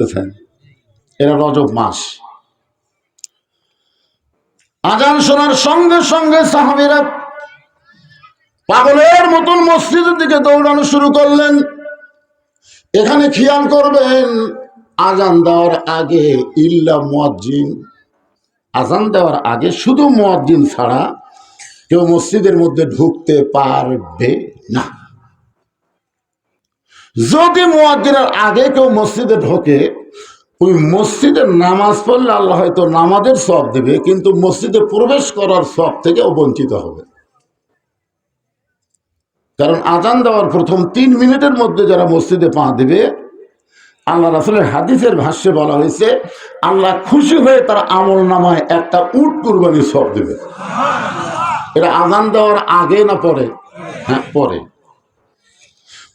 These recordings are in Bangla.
বুঝছেন? এটা রজব মাস। আজান শোনার সঙ্গে সঙ্গে সাহাবিরা পাগলের মতন মসজিদের দিকে দৌড়ানো শুরু করলেন। এখানে খেয়াল করবেন, আজান দেওয়ার আগে ইল্লা মুয়াজ্জিন। আজান দেওয়ার আগে শুধু মুয়াজ্জিন ছাড়া কেউ মসজিদের মধ্যে ঢুকতে পারবে না। যদি মুয়াজ্জিনের আগে কেউ মসজিদে ঢোকে, ওই মসজিদে নামাজ পড়লে আল্লাহ হয়তো নামাজের সব দেবে, কিন্তু মসজিদে প্রবেশ করার সব থেকে বঞ্চিত হবে। কারণ আজান দেওয়ার প্রথম তিন মিনিটের মধ্যে যারা মসজিদে পা দিবে, আল্লাহ রাসুলের হাদিসের ভাষ্যে বলা হয়েছে, আল্লাহ খুশি হয়ে তার আমল নামায় একটা উট কুরবানি সব দেবে। এটা আজান দেওয়ার আগে না পরে? হ্যাঁ পরে।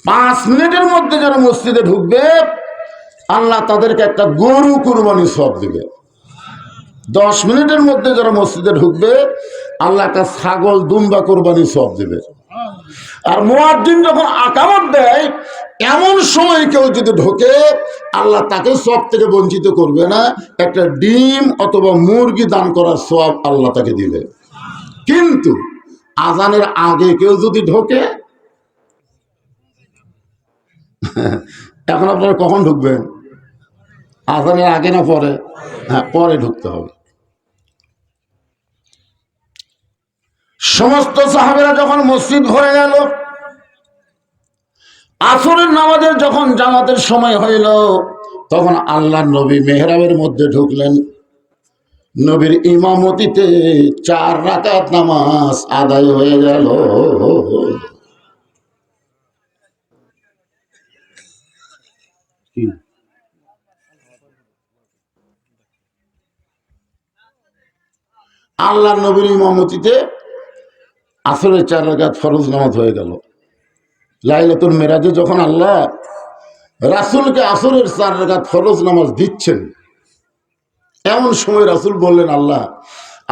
পাঁচ মিনিটের মধ্যে যারা মসজিদে ঢুকবে, আল্লাহ তাদেরকে একটা গরু কুরবানি সব দিবে। দশ মিনিটের মধ্যে যারা মসজিদে ঢুকবে, আল্লাহ একটা ছাগল দুম্বা কোরবানি সব দিবে। আর মুয়াজ্জিন যখন আকামত দেয়, এমন সময় কেউ যদি ঢোকে, আল্লাহ তাকে সব থেকে বঞ্চিত করবে না। একটা ডিম অথবা মুরগি দান করার সব আল্লাহ তাকে দিবে। কিন্তু আজানের আগে কেউ যদি ঢোকে এখন আপনারা কখন ঢুকবেন? আজানের আগে না পরে? হ্যাঁ পরে ঢুকতে হবে। সমস্ত সাহাবেরা যখন মসজিদ ভরে গেল, আসরের নামাজের যখন জামাতের সময় হইল, তখন আল্লাহ নবী মেহরাবের মধ্যে ঢুকলেন। নবীর ইমামতিতে চার রাকাত নামাজ আদায় হয়ে গেল। কি? আল্লাহ নবীর ইমামতিতে আসরের চার রাকাত ফরজ নামাজ হয়ে গেল লাইলাতুল মেরাজে যখন আল্লাহ রাসূলকে আসরের চার রাকাত ফরজ নামাজ দিচ্ছেন, এমন সময় রাসূল বললেন, আল্লাহ,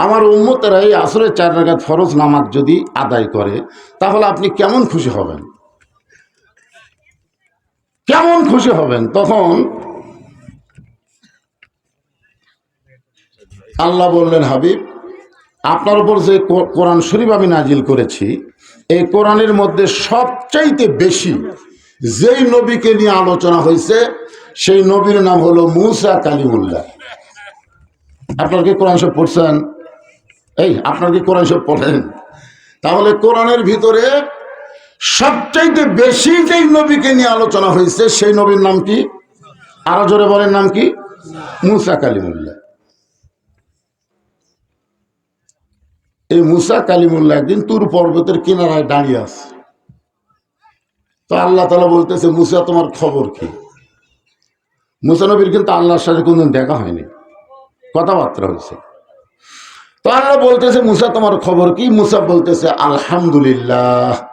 আমার উম্মতেরা এই আসরের চার রাকাত ফরজ নামাজ যদি আদায় করে, তাহলে আপনি কেমন খুশি হবেন কেমন খুশি হবেন তখন আল্লাহ বললেন, হাবিব, আপনার উপর যে কোরআন শরীফ আমি নাজিল করেছি, এই কোরআনের মধ্যে সবচাইতে বেশি যেই নবীকে নিয়ে আলোচনা হয়েছে, সেই নবীর নাম হলো মুসা কালিমুল্লাহ। আপনার কি কোরআন সব পড়ছেন? এই, আপনার কি কোরআন সব পড়েন? তাহলে কোরআনের ভিতরে সবচাইতে বেশি যেই নবীকে নিয়ে আলোচনা হয়েছে, সেই নবীর নাম কি? আরও জোরে বলেন নাম কি? মুসা কালিমুল্লাহ। এই মুসা কালিমুল্লাহ একদিন তুর পর্বতের কিনারায় দাঁড়িয়ে আছে। তো আল্লাহ তালা বলতেছে, মুসা, তোমার খবর কি? মুসা নবীর কিন্তু আল্লাহর সাথে কোনদিন দেখা হয়নি। কথাবার্তা হয়েছে। তো আল্লাহ বলতেছে, মুসা, তোমার খবর কি? মুসা বলতেছে, আলহামদুলিল্লাহ।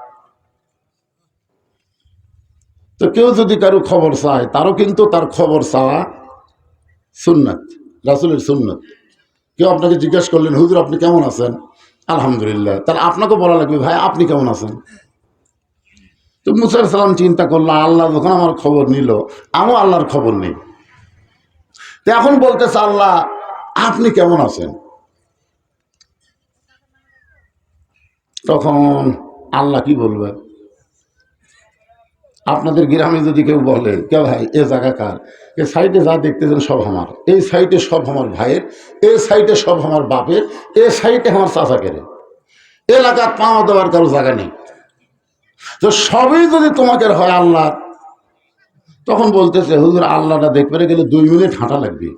তো কেউ যদি কারও খবর চায়, তারও কিন্তু তার খবর চাওয়া সুন্নাত, রাসুলের সুন্নাত। কেউ আপনাকে জিজ্ঞেস করলেন, হুজুর, আপনি কেমন আছেন? আলহামদুলিল্লাহ। তাহলে আপনাকে বলা লাগবে, ভাই, আপনি কেমন আছেন? তো মুসার সালাম চিন্তা করল, আল্লাহ যখন আমার খবর নিল, আমিও আল্লাহর খবর নেই। তো এখন বলতেছে আল্লাহ, আপনি কেমন আছেন? তখন আল্লাহ কি বলবে? আপনাদের গ্রামে যদি কেউ বলে কে ভাই, এ জায়গা কার? এ সাইডে যা দেখতেছেন সব আমার। এই সাইডে সব আমার ভাইয়ের, এই সাইডে সব আমার বাপের, এ সাইডে আমার চাচা কেড়ে এলাকার পাওয়া দেওয়ার কারও জায়গা নেই। তো সবই যদি তোমাকে হয় আল্লাহ, তখন বলতেছে, হুজুর, আল্লাহটা দেখবে গেলে দুই মিনিট হাঁটা লাগবে।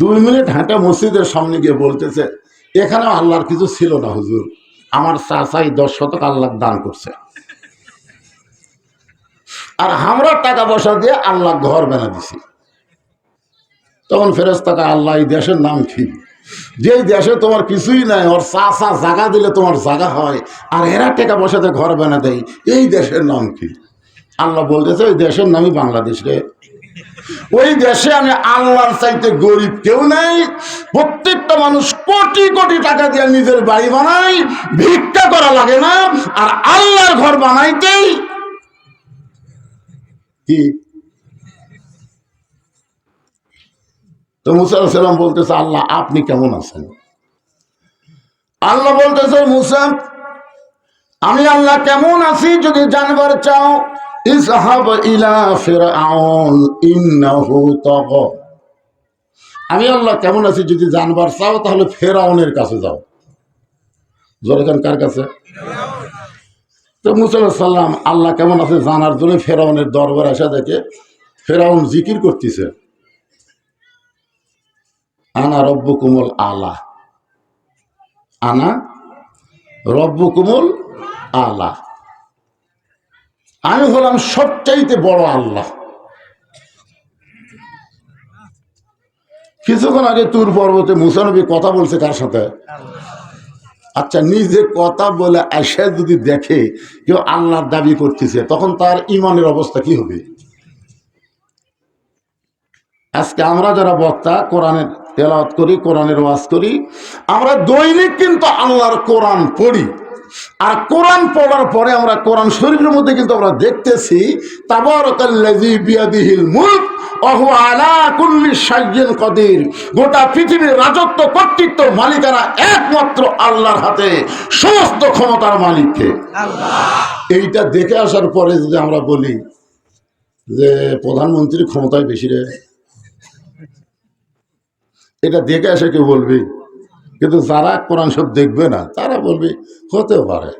দুই মিনিট হাঁটা মসজিদের সামনে গিয়ে বলতেছে, এখানেও আল্লাহর কিছু ছিল না হুজুর। আমার চাচাই দশ শতক আল্লাহ দান করছে। আর আমরা টাকা পয়সা দিয়ে আল্লাহ ঘর বানা দিছি। তখন ফেরেস্তাকা আল্লাহ, এই দেশের নাম কি? যেই দেশে তোমার কিছুই নাই, ওর চা চা জায়গা দিলে তোমার জায়গা হয়, আর এরা টাকা পয়সাতে ঘর বেনা দেয়, এই দেশের নাম কি? আল্লাহ বলতেছে, ওই দেশের নামই বাংলাদেশ রে। ওই দেশে আমি আল্লাহর চাইতে গরিব কেউ নাই। প্রত্যেকটা মানুষ কোটি কোটি টাকা দিয়ে নিজের বাড়ি বানায়, ভিক্ষা করা লাগে না, আর আল্লাহর ঘর বানাইতেই কি? তো মুসা সাল্লাম বলতেছে, আল্লাহ, আপনি কেমন আছেন? আল্লাহ বলতেছে, মুসা, আমি আল্লাহ কেমন আছি, যদি জানবার চাও? ইসহাব ইলা ফিরআউন, ইন্নাহু তাগা আমি আল্লাহ কেমন আছি, যদি জানবার চাও, তাহলে ফেরাউনের কাছে যাও। জোরেখান কার কাছে? তো মুসাল্লাম আল্লাহ কেমন আছে জানার জন্য ফেরাউনের দরবার আসা দেখে, ফেরাউন জিকির করতেছে। আনা রব্বু কুমল আলা। আনা রব্বু কুমল আলা। আমি হলাম সবচাইতে বড় আল্লাহ। কিছুক্ষণ আগে তুর পর্বতে মুসানবী কথা বলছে কার সাথে? আচ্ছা নিজে কথা বলে আসে যদি দেখে কেউ আল্লাহর দাবি করতেছে, তখন তার ইমানের অবস্থা কি হবে? আজকে আমরা যারা বক্তা কোরআনের তেলাওয়াত করি, কোরআনের ওয়াজ করি, আমরা দৈনিক কিন্তু আল্লাহর কোরআন পড়ি। আর কোরআন পড়ার পরে আমরা কোরআন শরীফের মধ্যে কিন্তু আমরা দেখতেছি কদির। গোটা পৃথিবীর রাজত্ব কর্তৃত্ব মালিকানা একমাত্র আল্লাহর হাতে সমস্ত ক্ষমতার মালিককে। এইটা দেখে আসার পরে যদি আমরা বলি যে প্রধানমন্ত্রীর ক্ষমতায় বেশি রে। এটা দেখে এসে কেউ বলবে? কিন্তু যারা কোরআন সব দেখবে না, তারা বলবে হতে পারে।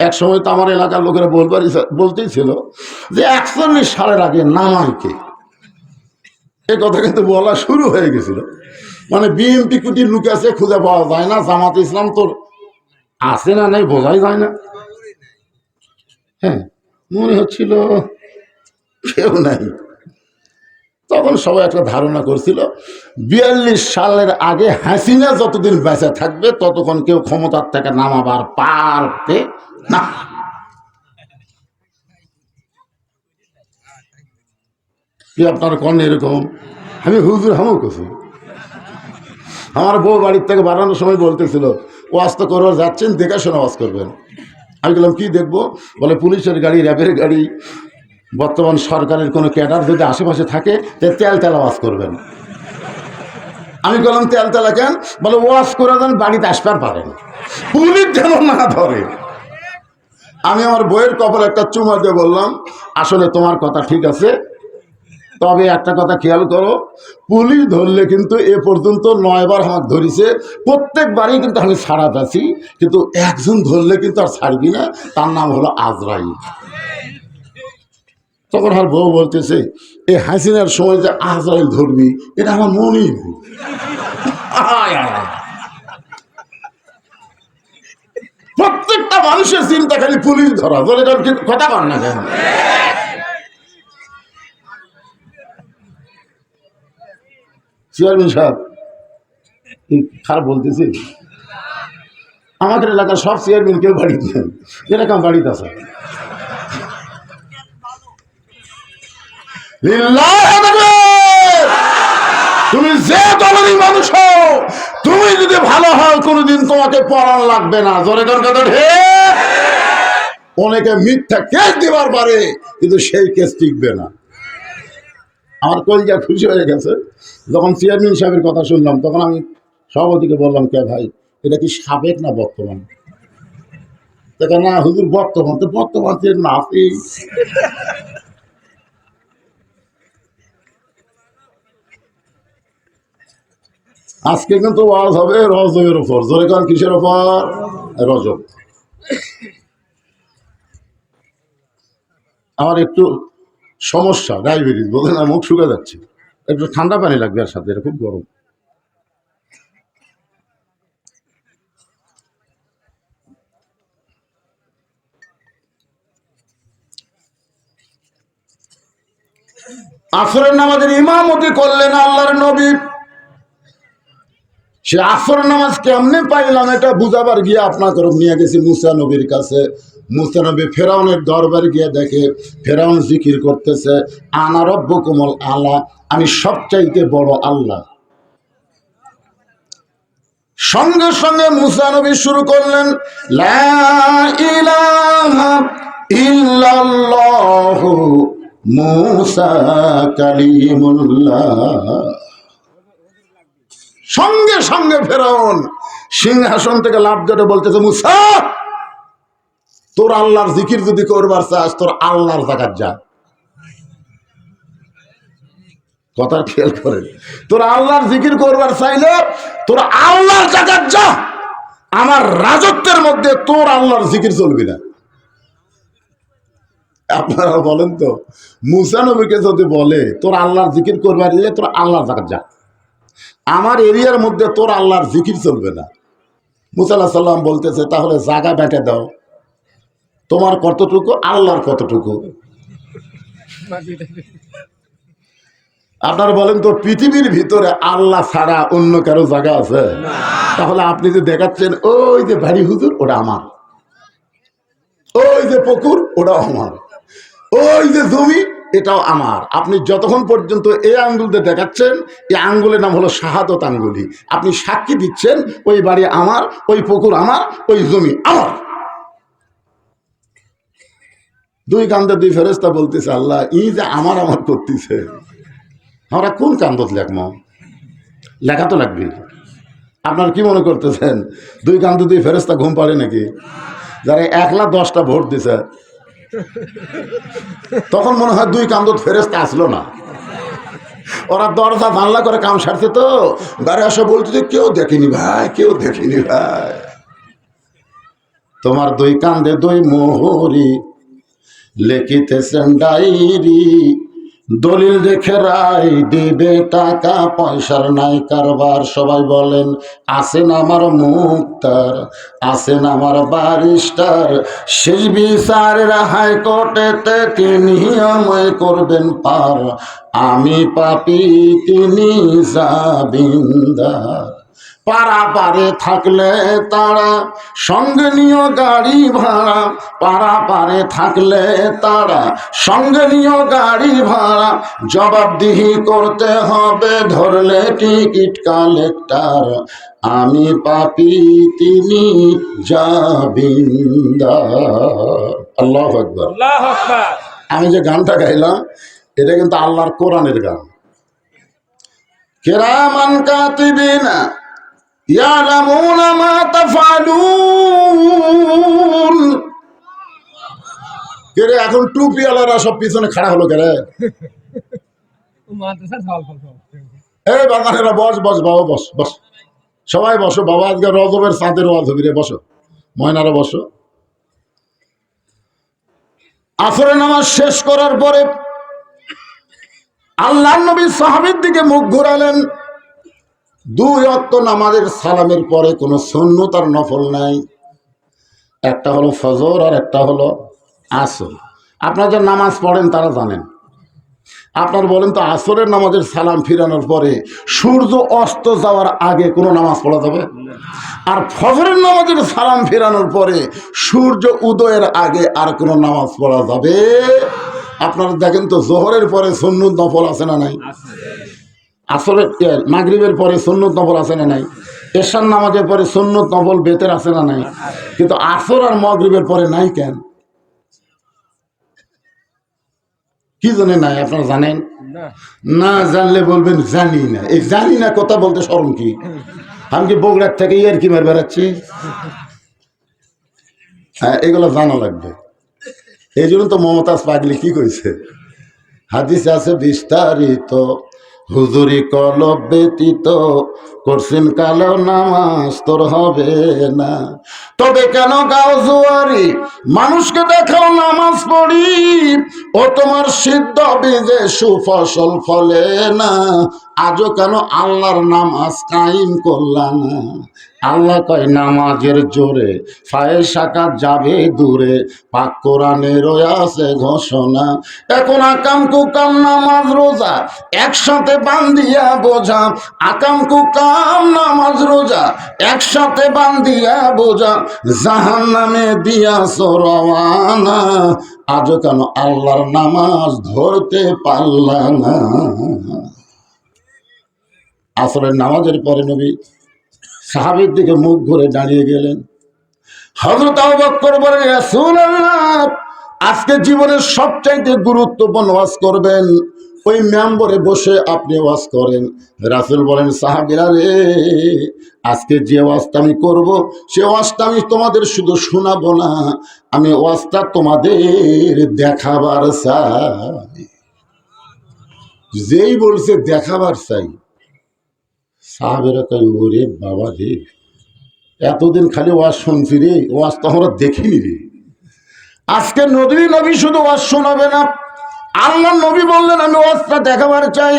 এক সময় তো আমার এলাকার লোকেরা বলবার বলতেই ছিল যে একচল্লিশ সালের আগে নামাইকে এই কথা কিন্তু বলা শুরু হয়ে গেছিল। মানে বিএনপি কুটি লুক আছে, খুঁজে পাওয়া যায় না, জামাত ইসলাম তোর আছে না নাই, বোঝাই যায় না। হ্যাঁ মনে হচ্ছিল কেউ নাই। তখন সবাই একটা ধারণা করছিল, বিয়াল্লিশ সালের আগে হাসিনা যতদিন বেঁচে থাকবে, ততক্ষণ কেউ ক্ষমতার থেকে নামাবার পারবে না। আপনার কন এরকম? আমি হুজুর হামও করছি আমার বউ বাড়ির থেকে বাড়ানোর সময় বলতেছিল, ওয়াজ তো করবার যাচ্ছেন দেখাশোনা ওয়াজ করবেন। আমি বললাম, কি দেখব? বলে, পুলিশের গাড়ি, র্যাবের গাড়ি। বর্তমান সরকারের কোনো ক্যাডার যদি আশেপাশে থাকে তেল তেল ওয়াজ করবেন। আমি বললাম, তেল তেলা কেন বলে, ওয়াশ করে দেন, বাড়িতে আসবার পারেন। পুলিশ যেন না ধরে। আমি আমার বইয়ের কপাল একটা চুমা দিয়ে বললাম, আসলে তোমার কথা ঠিক আছে, তবে একটা কথা খেয়াল করো, পুলিশ ধরলে কিন্তু এ পর্যন্ত নয়বার হাত ধরিছে, প্রত্যেকবারই কিন্তু আমি ছাড়া আছি কিন্তু একজন ধরলে কিন্তু আর ছাড়বি না, তার নাম হলো আজরাইল। তখন আর বউ বলতেছে এই হাসিনার সময় যে আজরাইল ধরবি, এটা আমার মনেই নেই। প্রত্যেকটা মানুষের চিন্তা খালি পুলিশ ধরা কারণ কথা কর না কেন? চেয়ারম্যান সাহেব খারাপ বলতেছি, আমাদের এলাকার সব চেয়ারম্যান কেউ বাড়িতে এরকম বাড়িতে আছে লিল্লাহ তাকবীর! তুমি যে দলেরই মানুষ তুমি যদি ভালো হও কোনোদিন তোমাকে পড়ান লাগবে না। জোরে কথা ঠিক? অনেকে মিথ্যা কেস দিবার পারে, কিন্তু সেই কেস টিকবে না। আমার কলিজা খুশি হয়ে গেছে। যখন চেয়ারম্যান সাহেবের কথা শুনলাম, তখন আমি সভাপতিকে বললাম, কে ভাই, এটা কি সাবেক না বর্তমান? না হুজুর, বর্তমান। তো বর্তমান চেয়ারম্যান আছেই আজকে কিন্তু ওয়াজ হবে রজবের উপর। জোরে কান, কিসের উপর? রজব। আমার একটু সমস্যা, ডায়াবেটিস বোঝে না, মুখ শুকা যাচ্ছে। একটু ঠান্ডা পানি লাগবে আর সাথে, এটা খুব গরম। আসরের নামাজের ইমামতি করলেন আল্লাহর নবী। সে আসর নামাজ কেমনে পাইলাম এটা বুঝাবার গিয়ে আপনাদের নিয়ে গেছি মুসা নবীর কাছে। মুসা নবী ফেরাউনের দরবার গিয়ে দেখে, ফেরাউন জিকির করতেছে আনারব্য কোমল আল্লাহ আমি সবচাইতে বড় আল্লাহ। সঙ্গে সঙ্গে মুসা নবী শুরু করলেন মুসা কালিমুল্লাহ। সঙ্গে সঙ্গে ফেরাউন সিংহাসন থেকে লাভ ধরে বলতেছে, মুসা, তোর আল্লাহর জিকির যদি করবার চাস, তোর আল্লাহর জায়গার যা। কথার খেয়াল করেন, তোর আল্লাহর জিকির করবার চাইলে তোর আল্লাহর জায়গার যা। আমার রাজত্বের মধ্যে তোর আল্লাহর জিকির চলবি না। আপনারা বলেন তো, মুসা নবীকে যদি বলে তোর আল্লাহর জিকির করবার দিলে তোর আল্লাহর জায়গার যা। আমার এরিয়ার মধ্যে তোর আল্লাহর জিকির চলবে না। মুসাল্লাহ সাল্লাম বলতেছে, তাহলে জায়গা বেটে দাও। তোমার কতটুকু? আল্লাহর কতটুকু? আপনারা বলেন তো, পৃথিবীর ভিতরে আল্লাহ ছাড়া অন্য কারও জায়গা আছে? তাহলে আপনি যে দেখাচ্ছেন, ওই যে ভারী হুজুর, ওটা আমার। ওই যে পুকুর, ওটাও আমার। ওই যে জমি এটাও আমার। আপনি যতক্ষণ পর্যন্ত এই আঙ্গুল দিয়ে দেখাচ্ছেন, এই আঙ্গুলের নাম হলো শাহাদত আঙ্গুলি। আপনি সাক্ষী দিচ্ছেন, ওই বাড়ি আমার, ওই পুকুর আমার, ওই জমি আমার। দুই কান্দে দুই ফেরেস্তা বলতেছে, আল্লাহ ই যে আমার আমার করতেছে। আমরা কোন কান্দত লেখম লেখা তো লাগবে। আপনার কি মনে করতেছেন? দুই কান্দে দুই ফেরেস্তা ঘুম পাড়ে নাকি? যারা একলা দশটা ভোট দিছে তখন মনে হয় দুই কান্দত ফেরেস্তা আসলো না। ওরা দরজা জানলা করে কাম সারছে তো। বারে আসা বলতেছে কেউ দেখেনি ভাই, কেউ দেখেনি ভাই। তোমার দুই কান্দে দুই মোহরি, লেখিতেছেন ডায়েরি দলিল দেখে রায় দিবে টাকা, পয়সার নাই কারবার। সবাই বলেন আসেন আমার মুক্তার আসেন আমার বারিস্টার শেষ বিচারের হাইকোর্টেতে তিনি আমায় করবেন পার। আমি পাপি, তিনি জাবিন্দার পাড়া পারে থাকলে তারা সঙ্গে নিও গাড়ি ভাড়া পাড়া পারে থাকলে তারা সঙ্গে নিও গাড়ি ভাড়া। জবাবদিহি করতে হবে ধরলে টিকিট কালেক্টার আমি পাপি তিনি আল্লাহ আকবর। আমি যে গানটা গাইলাম এটা কিন্তু আল্লাহর কোরআনের গান। কেরামান কাতিবিনা মা তাফালুন। কেরে এখন টুপিওয়ালারা সব পিছনে খাড়া হলো কেরে এই বাগানেরা বস বস বাবা বস বস। সবাই বসো বাবা আজকে রজবের চাঁদের ওয়াজ হবি রে বসো। ময়নারা বসো। আসরে নামাজ শেষ করার পরে আল্লাহ নবী সাহাবের দিকে মুখ ঘুরালেন। দুই অক্ত নামাজের সালামের পরে কোনো সুন্নত আর নফল নাই। একটা হলো ফজর আর একটা হলো আসর। আপনারা যে নামাজ পড়েন, তারা জানেন। আপনার বলেন তো আসরের নামাজের সালাম ফিরানোর পরে সূর্য অস্ত যাওয়ার আগে কোনো নামাজ পড়া যাবে? আর ফজরের নামাজের সালাম ফিরানোর পরে সূর্য উদয়ের আগে আর কোনো নামাজ পড়া যাবে? আপনারা দেখেন তো, জোহরের পরে সন্ন্যত নফল আছে না নাই? আসলে মাগরিবের পরে সন্ন্যত নফল আছে না নাই? এশার নামাজের পরে সন্ন্যত নফল বেতের আছে না নাই? কিন্তু আসর আর মগরিবের পরে নাই কেন? কি জানে নাই আপনারা জানেন? না। জানলে বলবেন জানি না। এই জানি না কথা বলতে শরম কি? আমি কি বগুড়ার থেকে ইয়ার কি মার বেড়াচ্ছি? হ্যাঁ এগুলো জানা লাগবে। এই জন্য তো মমতাজ পাগলি কি কইছে? হাদিস আছে বিস্তারিত। হুজুরি কলব ব্যতীত করছেন কালো নামাজ তোর হবে না। তবে কেন গাও জুয়ারি? মানুষকে দেখাও নামাজ পড়ি। ও তোমার সিদ্ধ বীজে সুফসল ফলে না। আজও কেন আল্লাহর নামাজ কাইম করলাম আল্লাহ কয়, নামাজের জোরে ফায়ের শাখা যাবে দূরে। পাক কোরআনের আছে ঘোষণা। এখন আকাম কুকাম নামাজ রোজা, একসাথে বান্দিয়া বোঝা। আকাম কুকাম নামাজ রোজা, একসাথে বান্দিয়া বোঝা। জাহান নামে দিয়া সরওয়ানা আজও কেন আল্লাহর নামাজ ধরতে পারলা না? আসরের নামাজের পরে নবী সাহাবির দিকে মুখ ঘুরে দাঁড়িয়ে গেলেন। হজরত আজকে জীবনের সবচাইতে গুরুত্বপূর্ণ ওয়াজ করবেন। ওই মেম্বরে বসে আপনি ওয়াজ করেন। রাসুল বলেন, সাহাবিরা রে, আজকে যে ওয়াজটা আমি করব, সে ওয়াজটা আমি তোমাদের শুধু শোনাবো না, আমি ওয়াজটা তোমাদের দেখাবার চাই। যেই বলছে, দেখাবার চাই। সাহাবেরা ওরে বাবা রে এতদিন খালি ওয়াজ শুনছি রে ওয়াজ তো আমরা দেখিনি রে। আজকে নবী নবী শুধু ওয়াজ শোনাবে না। আল্লাহ নবী বললেন আমি ওয়াজটা দেখাবার চাই।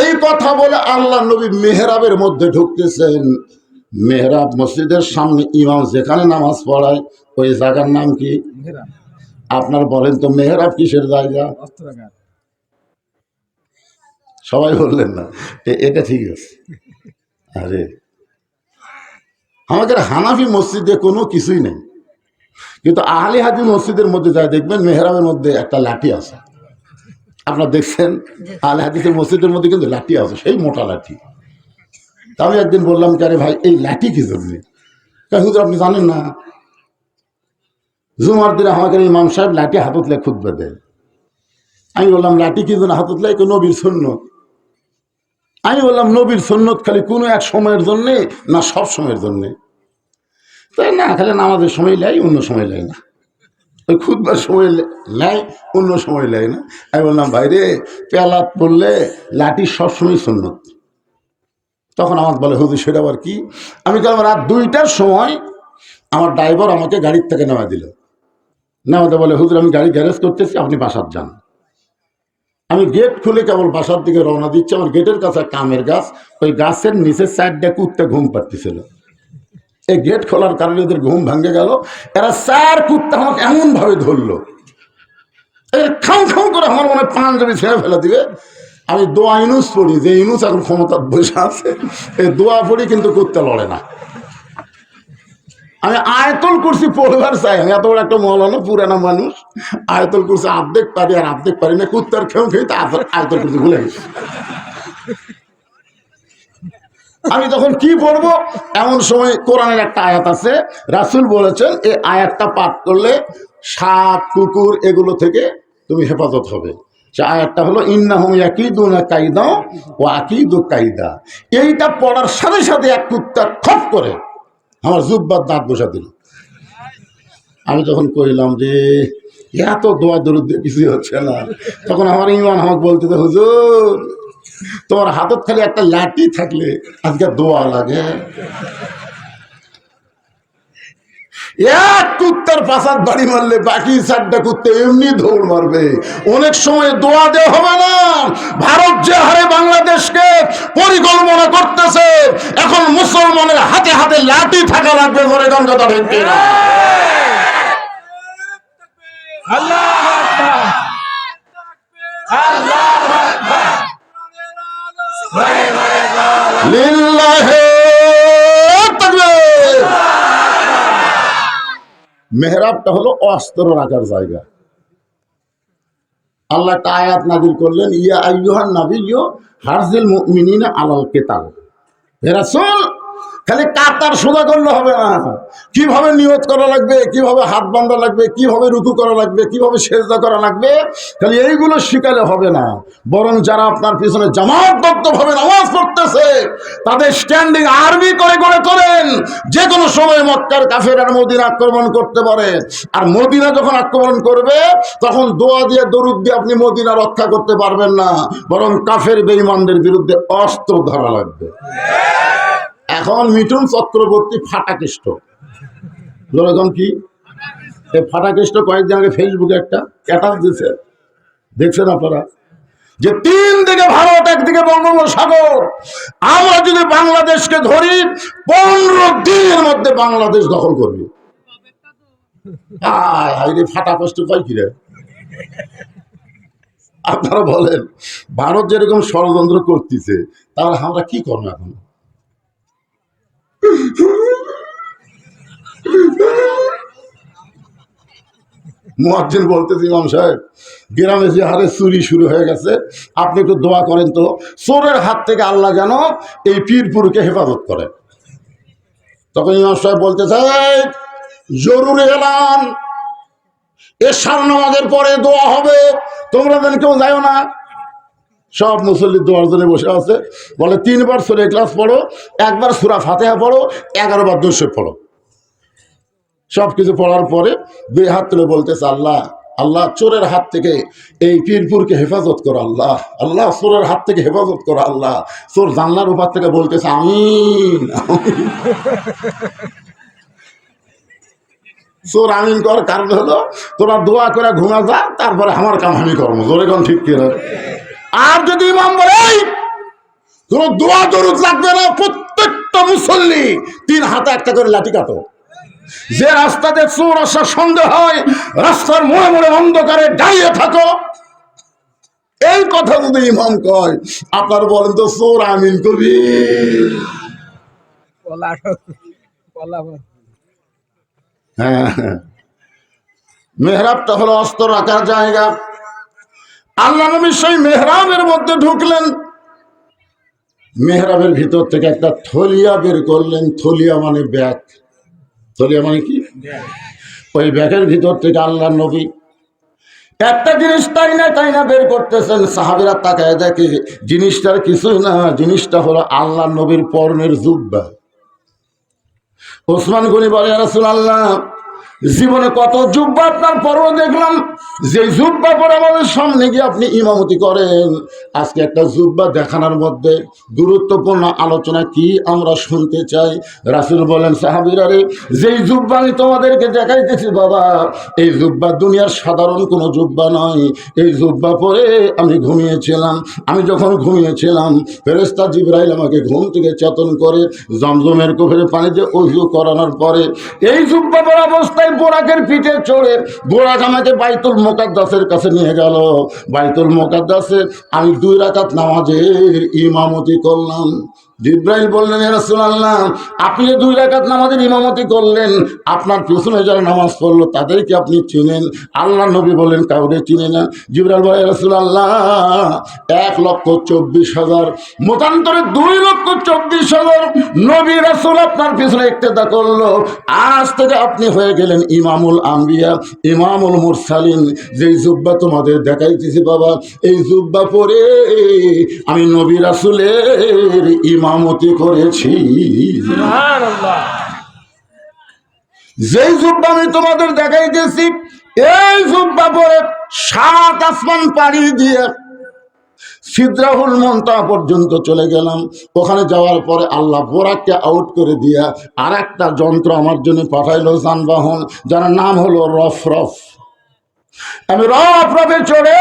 এই কথা বলে আল্লাহ নবী মেহরাবের মধ্যে ঢুকতেছেন। মেহরাব মসজিদের সামনে ইমাম যেখানে নামাজ পড়ায় ওই জায়গার নাম কি? আপনার বলেন তো মেহরাব কিসের জায়গা? সবাই বললেন না এটা ঠিক আছে। আরে। আমাদের হানাফি মসজিদে কোনো কিছুই নেই। কিন্তু আহলি হাদি মসজিদের মধ্যে যায়, দেখবেন মেহরাবের মধ্যে একটা লাঠি আছে। আপনারা দেখছেন? আহলে হাদিসের মসজিদের মধ্যে কিন্তু লাঠি আছে, সেই মোটা লাঠি। তা আমি একদিন বললাম কি ভাই, এই লাঠি কি জন্য? হুজুর, আপনি জানেন না? জুমার দিনে আমাকে ইমাম সাহেব লাঠি হাতত লে খুদবে দেয় আমি বললাম, লাঠি কি জন্য হাতত লে নবীর আমি বললাম, নবীর সন্ন্যত খালি কোনো এক সময়ের জন্যে না সব সময়ের জন্যে? তাই না, খালি নামাজের সময় লাই, অন্য সময় লাই না। ওই খুদবার সময় লাই, অন্য সময় লাই না। আমি বললাম ভাইরে পেলাত পড়লে লাঠি সবসময় সুন্নত। তখন আমার বলে, হুজুর, সেটা আবার কি? আমি বললাম, রাত দুইটার সময় আমার ড্রাইভার আমাকে গাড়ির থেকে নেওয়া দিল। নেওয়াতে বলে, হুজুর, আমি গাড়ি গ্যারেজ করতেছি, আপনি বাসার যান। আমি গেট খুলে কেবল বাসার দিকে রওনা দিচ্ছি। আমার গেটের কাছে কামের গাছ। ওই গাছের নিচের সাইডটা কুত্তে ঘুম পাড়তেছিল। এই গেট খোলার কারণে ওদের ঘুম ভাঙে গেল। এরা চার কুত্তা আমাকে এমন ভাবে ধরলো খাম খাম করে আমার মনে হয় পাঞ্জাবি ছেড়ে ফেলে দিবে। আমি দোয়া ইনুস পড়ি। যে ইনুস এখন ক্ষমতার বসে আছে, এই দোয়া পড়ি কিন্তু কুত্তা লড়ে না। আমি আয়তল করছি পড়বার চাই আমি এত বড় একটা মৌলানা, পুরানা মানুষ। আয়তল করছি আর্ধেক পারি আর আর্ধেক পারি না, কুত্তার খেউ খেয়ে তা আয়তল করছি ভুলে গেছি। আমি তখন কি পড়ব? এমন সময় কোরআনের একটা আয়াত আছে, রাসুল বলেছেন, এই আয়াতটা পাঠ করলে সাপ, কুকুর এগুলো থেকে তুমি হেফাজত হবে। সে আয়াতটা হলো ইন্না হুম ইয়াকিদুনা কাইদা ও আকিদু কাইদা। এইটা পড়ার সাথে সাথে এক কুত্তা খপ করে। আমার জুব্বার দাঁত বসা দিল। আমি যখন কইলাম যে, এত দোয়া দিয়ে কিছুই হচ্ছে না। তখন আমার ইমান আমাকে বলতে হুজুর, তোমার হাতত খালি একটা লাঠি থাকলে আজকে দোয়া লাগে। এক কুত্তার পাশার বাড়ি মারলে বাকি চারটা কুত্তে এমনি দৌড় মারবে। অনেক সময় দোয়া দেওয়া হবে না। ভারত যে হারে বাংলাদেশকে পরিকল্পনা করতেছে এখন মুসলমানের হাতে হাতে লাঠি থাকা লাগবে ধরে গঙ্গা ভেঙে না লিল্লাহে মেহরাবটা হলো অস্ত্র রাখার জায়গা। আল্লাহ একটা আয়াত নাদিল করলেন, ইয়া আইয়ুহান নাবিয়্যু হারজিল মুমিনিনা আলাল কেতাল রাসূল খালি কাতার সোজা করলে হবে না? কীভাবে নিয়ত করা লাগবে? কীভাবে হাত বান্ধা লাগবে? কীভাবে রুকু করা লাগবে? কীভাবে সেজদা করা লাগবে? খালি এইগুলো শিখালে হবে না। বরং যারা আপনার পিছনে জামাতবদ্ধভাবে নামাজ পড়তেছে, তাদের স্ট্যান্ডিং আর্মি করে করে করেন যে কোনো সময় মক্কার কাফের আর মদিনা আক্রমণ করতে পারে। আর মদিনা যখন আক্রমণ করবে, তখন দোয়া দিয়ে দরুদ দিয়ে আপনি মদিনা রক্ষা করতে পারবেন না। বরং কাফের বেঈমানদের বিরুদ্ধে অস্ত্র ধরা লাগবে। এখন মিঠুন চক্রবর্তী ফাটাকেষ্ট। যেরকম কি? এই ফাটাকেষ্ট কয়েকদিন আগে ফেসবুকে একটা স্ট্যাটাস দিছে দেখছেন আপনারা? যে তিন দিকে ভারত, একদিকে বঙ্গোপসাগর। আমরা যদি বাংলাদেশকে ধরি, পনেরো দিনের মধ্যে বাংলাদেশ দখল করবে। ফাটা কষ্ট কয় কি রে আপনারা বলেন, ভারত যেরকম ষড়যন্ত্র করতেছে, তাহলে আমরা কি করব এখন? মুয়াজ্জিন বলতেছি, ইমাম সাহেব, গ্রামে যে হারে চুরি শুরু হয়ে গেছে, আপনি একটু দোয়া করেন তো, চোরের হাত থেকে আল্লাহ যেন এই পীরপুরকে হেফাজত করে। তখন ইমাম সাহেব বলতে চাই জরুরি এলান এশার নামাজের পরে দোয়া হবে, তোমরা যেন কেউ যাও না সব মুসল্লি দোয়ার জন্য বসে আছে। বলে, তিনবার সুরে ক্লাস পড়ো, একবার সুরা ফাতেহা পড়ো এগারো বার দুশো পড়ো। সব কিছু পড়ার পরে দুই হাত তুলে বলতেছে, আল্লাহ আল্লাহ, চোরের হাত থেকে এই পীরপুরকে হেফাজত করো, আল্লাহ আল্লাহ, চোরের হাত থেকে হেফাজত করো, আল্লাহ। চোর জানলার উপর থেকে বলতেছে, আমিন। চোর আমিন কর কারণ হলো, তোরা দোয়া করে ঘুমা যা, তারপরে আমার কাম আমি করব। জোরে কোন ঠিক কিনা? আর যদি ইমাম বলে "এই, কোনো দোয়া দরুদ লাগবে না প্রত্যেকটা মুসল্লি তিন হাতে একটা করে লাঠি কাটো। যে রাস্তাতে চোর আসার সন্দেহ হয় রাস্তার মোড়ে মোড়ে অন্ধকারে দাঁড়িয়ে থাকো। এই কথা যদি ইমাম কয় আপনার বলেন তো চোর আমিন কবি কলা হ্যাঁ। মেহরাবটা হলো অস্ত্র রাখার জায়গা। আল্লাহ নবী সেই মেহরাবের মধ্যে ঢুকলেন। মেহরাবের ভিতর থেকে একটা থলিয়া বের করলেন। থলিয়া মানে ব্যাগ। থলিয়া মানে কি? ওই ব্যাগের ভিতর থেকে আল্লাহ নবী একটা জিনিস তাই না তাই না বের করতেছেন। সাহাবিরা তাকায় দেখে জিনিসটার কিছুই না, জিনিসটা হলো আল্লাহ নবীর পর্ণের জুব্বা। ওসমান গনি বলে রাসুল আল্লাহ জীবনে কত জুব্বা আপনার পরও দেখলাম, যে জুব্বা পরে আমাদের সামনে গিয়ে আপনি ইমামতি করেন। আজকে একটা জুব্বা দেখানোর মধ্যে গুরুত্বপূর্ণ আলোচনা কি আমরা শুনতে চাই? রাসুল বলেন, সাহাবিরা রে, যেই জুব্বা আমি তোমাদেরকে দেখাইতেছি বাবা, এই জুব্বা দুনিয়ার সাধারণ কোনো জুব্বা নয়। এই জুব্বা পরে আমি ঘুমিয়েছিলাম। আমি যখন ঘুমিয়েছিলাম ফেরেস্তা জিব্রাইল আমাকে ঘুম থেকে চেতন করে জমজমের কোফের পানিতে অজু করানোর পরে এই জুব্বা পরা অবস্থায় বোরাকের পিঠে চড়ে বোরাক আমাকে বাইতুল মোকাদ্দাসের কাছে নিয়ে গেল। বাইতুল মোকাদ্দাসে আমি দুই রাকাত নামাজের ইমামতি করলাম। জিব্রাইল বললেন রাসূলুল্লাহ, আপনি যে দুই রাকাত নামাজের ইমামতি করলেন, আপনার পিছনে যারা নামাজ পড়ল তাদেরকে আপনি চিনেন। আল্লাহ নবী বললেন কাউকে চিনে না। জিব্রাইল বলে রাসূলুল্লাহ, এক লক্ষ চব্বিশ হাজার, মতান্তরে দুই লক্ষ চব্বিশ হাজার নবী রাসূল আপনার পিছনে ইক্তেদা করল। আজ থেকে আপনি হয়ে গেলেন ইমামুল আম্বিয়া, ইমামুল মুরসালিন। যেই জুব্বা তোমাদের দেখাইতেছি বাবা, এই জুব্বা পরে আমি নবী রাসূলের ইমামতি করেছি। যেই জুব্বা আমি তোমাদের দেখাইতেছি এই জুব্বা পরে সাত আসমান পাড়ি দিয়ে সিদ্রাহুল মন্তা পর্যন্ত চলে গেলাম। ওখানে যাওয়ার পরে আল্লাহ বোরাককে আউট করে দিয়া আর একটা যন্ত্র আমার জন্য পাঠাইলো যানবাহন যার নাম হলো রফ রফ আমি রফ রফে চড়ে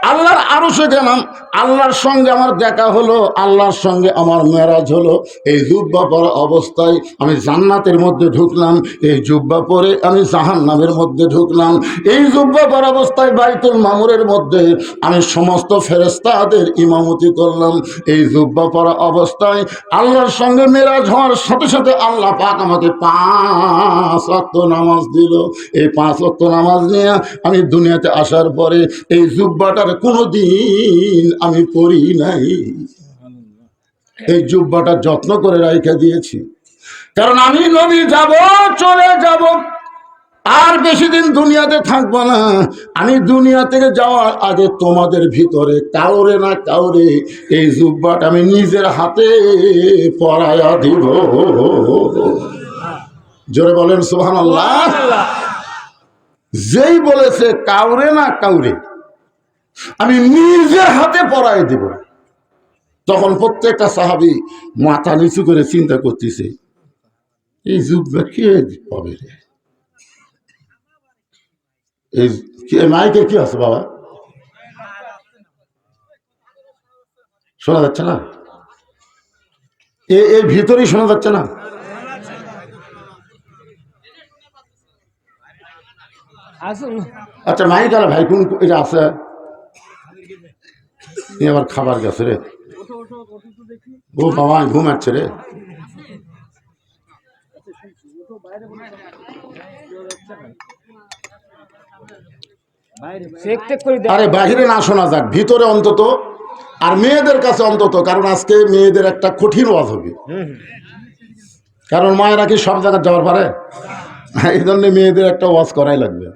আল্লাহর আরও সে গেলাম, আল্লাহর সঙ্গে আমার দেখা হলো, আল্লাহর সঙ্গে আমার মেরাজ হলো। এই জুব্বা পরা অবস্থায় আমি জান্নাতের মধ্যে ঢুকলাম, এই জুব্বা পরে আমি জাহান্নামের মধ্যে ঢুকলাম। এই জুব্বা পরা অবস্থায় বাইতুল মামুরের মধ্যে আমি সমস্ত ফেরেস্তাদের ইমামতি করলাম। এই জুব্বা পরা অবস্থায় আল্লাহর সঙ্গে মেরাজ হওয়ার সাথে সাথে আল্লাহ পাক আমাকে পাঁচ অক্ত নামাজ দিল। এই পাঁচ অক্ত নামাজ নিয়ে আমি দুনিয়াতে আসার পরে এই জুব্বাটার কোনো দিন আমি পড়ি নাই। এই জুব্বাটা যত্ন করে রাইখা দিয়েছি। কারণ আমি নবী যাব চলে যাব। আর বেশি দিন দুনিয়াতে থাকব না। আমি দুনিয়া থেকে যাওয়ার আগে তোমাদের ভিতরে কাউরে না কাউরে এই জুব্বাটা আমি নিজের হাতে পরায়া দিব। জোরে বলেন সুহান আল্লাহ যেই বলেছে কাউরে না কাউরে আমি নিজের হাতে পরাই দেব। তখন প্রত্যেকটা সাহাবি মাথা নিচু করে চিন্তা করতেছে এই যুগটা কে পাবে রে? এই মাইকে কি আছে বাবা? শোনা যাচ্ছে না? এ এর ভিতরেই শোনা যাচ্ছে না? আচ্ছা মাইক আর ভাই কোন এটা আছে? আবার খাবার গেছে রে। ও বাবা রে টেক করে দেখ আরে বাহিরে না শোনা যাক, ভিতরে অন্তত আর মেয়েদের কাছে অন্তত, কারণ আজকে মেয়েদের একটা কঠিন ওয়াজ হবে। কারণ মায়েরা কি সব জায়গায় যাওয়ার পারে? এই জন্য মেয়েদের একটা ওয়াজ করাই লাগবে।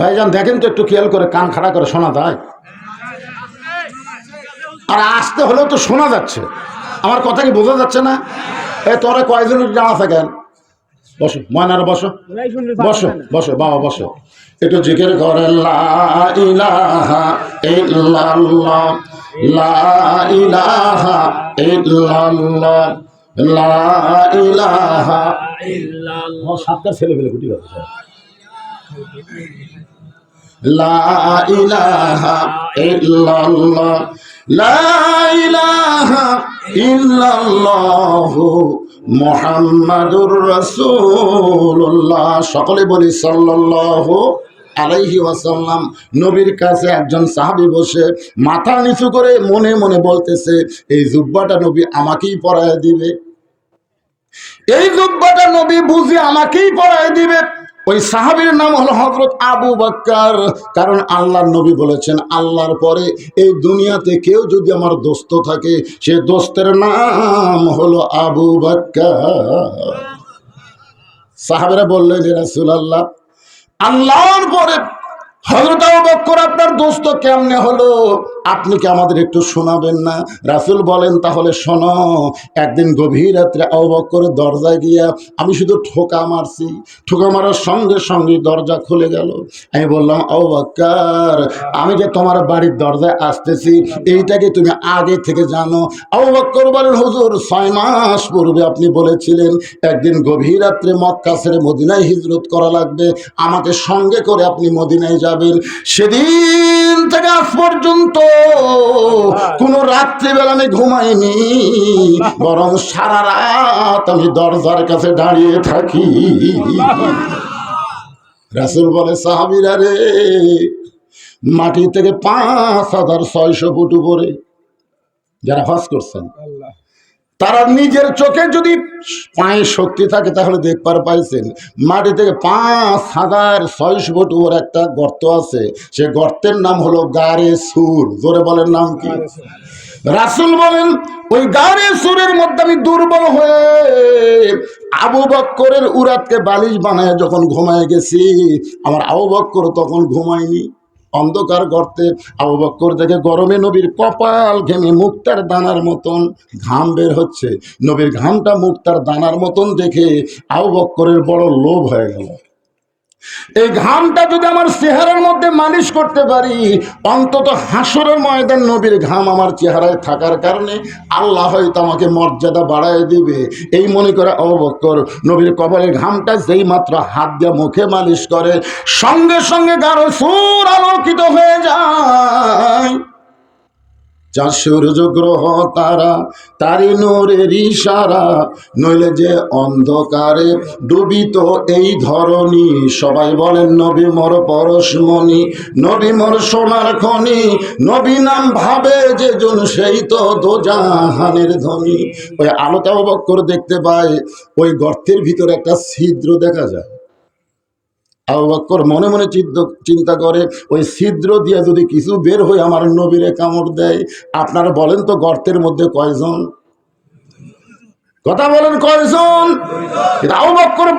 ভাইজান, দেখেন তো একটু খেয়াল করে, কান খাড়া করে শোনা যায়। আর আসতে হলেও তো শোনা যাচ্ছে। আমার কথা কি বোঝা যাচ্ছে না? এ, তোরা কয়জনের জানা থাকেন বসো, ময়নার বসো। বসো বসো, বাবা, বসো। একটু জিকির করে, লা ইলাহা ইল্লাল্লাহ, লা ইলাহা ইল্লাল্লাহ, লা ইলাহা ও, সাতটা ছেলে পেলে গুটি লা ইলাহা ইল্লাল্লাহ, লা ইলাহা ইল্লাল্লাহ মুহাম্মাদুর রাসূলুল্লাহ। সকলে বলি সাল্লাল্লাহু আলাইহি ওয়াসাল্লাম। নবীর কাছে একজন সাহাবী বসে মাথা নিচু করে মনে মনে বলতেছে, এই জুব্বাটা নবী আমাকেই পরায় দিবে। এই জুব্বাটা নবী বুঝি আমাকেই পরায় দিবে। ওই সাহাবীর নাম হলো হজরত আবু বাক্কার। কারণ আল্লাহর নবী বলেছেন, আল্লাহর পরে এই দুনিয়াতে কেউ যদি আমার দোস্ত থাকে, সে দোস্তের নাম হলো আবু বাক্কার। সাহাবেরা বললেন রাসুল আল্লাহ আল্লাহর পরে হজরত আবু বক্কর আপনার দোস্ত কেমনে হলো? আপনি কি আমাদের একটু শোনাবেন না? রাসুল বলেন, তাহলে শোনো, একদিন গভীর রাত্রে আবু বক্করের দরজায় গিয়া আমি শুধু ঠোকা মারছি। ঠোকা মারার সঙ্গে সঙ্গে দরজা খুলে গেল। আমি বললাম, আবু বক্কর আমি যে তোমার বাড়ির দরজায় আসতেছি এইটাকে তুমি আগে থেকে জানো? আবু বক্কর বলেন, হুজুর, ছয় মাস পূর্বে আপনি বলেছিলেন, একদিন গভীর রাত্রে মক্কা ছেড়ে মদিনায় হিজরত করা লাগবে। আমাকে সঙ্গে করে আপনি মদিনায় যাবেন। সেদিন থেকে আজ পর্যন্ত কোনো রাত্রিবেলা আমি ঘুমাইনি বরং সারা রাত আমি দরজার কাছে দাঁড়িয়ে থাকি। রাসুল বলে সাহাবিরা রে মাটি থেকে পাঁচ হাজার ছয়শো ফুট উপরে যারা হজ করছেন আল্লাহ। তারা নিজের চোখে যদি পায়ে শক্তি থাকে তাহলে দেখবার পাইছেন। মাটি থেকে পাঁচ হাজার ছয়শো ফুট ওর একটা গর্ত আছে। সে গর্তের নাম হলো গারে সুর। জোরে বলেন নাম কি? রাসুল বলেন ওই গারে সুরের মধ্যে আমি দুর্বল হয়ে আবু বক্করের উরাতকে বালিশ বানায় যখন ঘুমায় গেছি আমার আবু বক্কর তখন ঘুমায়নি। অন্ধকার গর্তে আবু দেখে গরমে নবীর কপাল ঘেমে মুক্তার দানার মতন ঘাম বের হচ্ছে। নবীর ঘামটা মুক্তার দানার মতন দেখে আবু বড় লোভ হয়ে গেল। এই ঘামটা যদি আমার চেহারার মধ্যে মালিশ করতে পারি, অন্তত হাসরের ময়দান নবীর ঘাম আমার চেহারায় থাকার কারণে আল্লাহ হয়তো আমাকে মর্যাদা বাড়ায় দিবে। এই মনে করে অবক্কর নবীর কবরের ঘামটা যেই মাত্র হাত দিয়ে মুখে মালিশ করে, সঙ্গে সঙ্গে গাঢ় সুর আলোকিত হয়ে যায়। যার সূর্য গ্রহ তারা তারি নোরের ইশারা, নইলে যে অন্ধকারে ডুবিত এই ধরনী সবাই বলেন নবী মর পরশমণি, নবী মর সোনার খনি, নবী নাম ভাবে যে জন সেই তো দোজাহানের ধ্বনি ওই আলোতা বক্কর দেখতে পায়, ওই গর্তের ভিতরে একটা ছিদ্র দেখা যায়। আবু বক্কর মনে মনে চিন্তা চিন্তা করে, ওই ছিদ্র দিয়ে যদি কিছু বের হয়ে আমার নবীরে কামড় দেয়, আপনারা বলেন তো গর্তের মধ্যে কয়জন? কথা বলেন কয়জন? আবু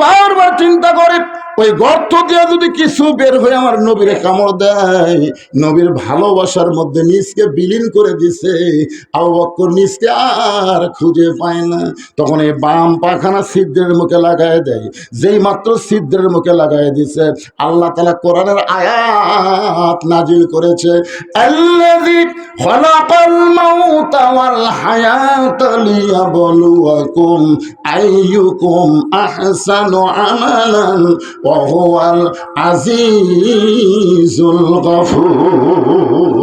বারবার চিন্তা করে ওই গর্ত দিয়ে যদি কিছু বের হয়ে আমার নবীরে কামড় দেয়, নবীর ভালোবাসার মধ্যে নিজকে বিলীন করে দিছে, আবু নিজকে আর খুঁজে পায় না। তখন এই বাম পাখানা ছিদ্রের মুখে লাগায় দেয়, যেই মাত্র ছিদ্রের মুখে লাগায় দিছে, আল্লাহ তালা কোরআনের আয়াত নাজিল করেছে আমালান ওয়া হুয়াল আজিজুল গফুর।